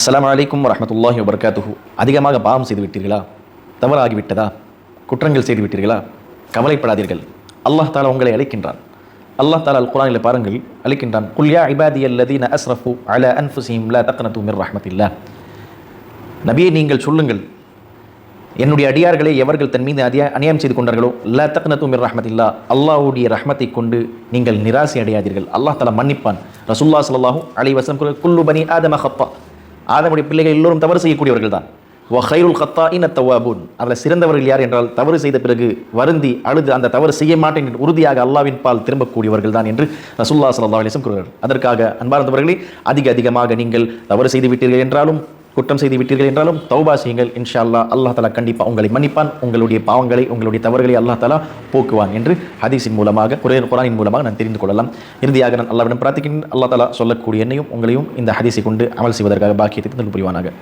அஸ்லாம் அலைக்கும் வரமத்துல்லாஹி வபரகாத்துஹு. அதிகமாக பாவம் செய்து விட்டீர்களா? தவறாகிவிட்டதா குற்றங்கள் செய்து விட்டீர்களா? கவலைப்படாதீர்கள். அல்லாஹ் தாலா உங்களை அழைக்கின்றான். அல்லாஹ் தாலா அல் குரானில் பாருங்கள். அழைக்கின்றான். குல்யா இபாதி அல்லதீன அஸ்ரஃபு அல அன்ஃபுசீம் லா தக்னது மிர் ரஹ்மத்தில்லா. நபியை நீங்கள் சொல்லுங்கள். என்னுடைய அடியார்களை எவர்கள் தன் மீது அதியா அநியாயம் செய்து கொண்டார்களோ லா தக்னது மிர் ரஹமத்தில்லா. அல்லாவுடைய ரஹமத்தை கொண்டு நீங்கள் நிராசை அடையாதீர்கள் அல்லாஹ் தாலா மன்னிப்பான். ரசுல்லா சல்லாஹூ அலி வசம் குல்லு பனி ஆதம ஹப்பா ஆதமுடைய பிள்ளைகள் எல்லோரும் தவறு செய்யக்கூடியவர்கள் தான் வஹைருல் கத்தா இன தவாபூன். அதில் சிறந்தவர்கள் யார் என்றால் தவறு செய்த பிறகு வருந்தி அழுது அந்த தவறு செய்ய மாட்டேன் என்று உறுதியாக அல்லாவின் பால் திரும்பக்கூடியவர்கள் தான் என்று ரசுல்லா சல்லா அலிசம் கூறுகிறார். அதற்காக அன்பார்ந்தவர்களே அதிக அதிகமாக நீங்கள் தவறு செய்து விட்டீர்கள் என்றாலும் குற்றம் செய்து விட்டீர்கள் என்றாலும் தௌபா செய்யுங்கள். இன்ஷா அல்லா அல்லாஹ் தலா கண்டிப்பாக உங்களை மன்னிப்பான். உங்களுடைய பாவங்களை உங்களுடைய தவறுகளை அல்லாஹ் தலா போக்குவான் என்று ஹதீஸின் மூலமாக குரே குரானின் மூலமாக நான் தெரிந்து கொள்ளலாம். இறுதியாக நான் அல்லாவிடம் பிரார்த்திக்கின்றேன். அல்லா தலா சொல்லக்கூடிய என்னையும் உங்களையும் இந்த ஹதீஸை கொண்டு அமல் செய்வதற்காக பாக்கியத்தை தந்து புரிவானாக.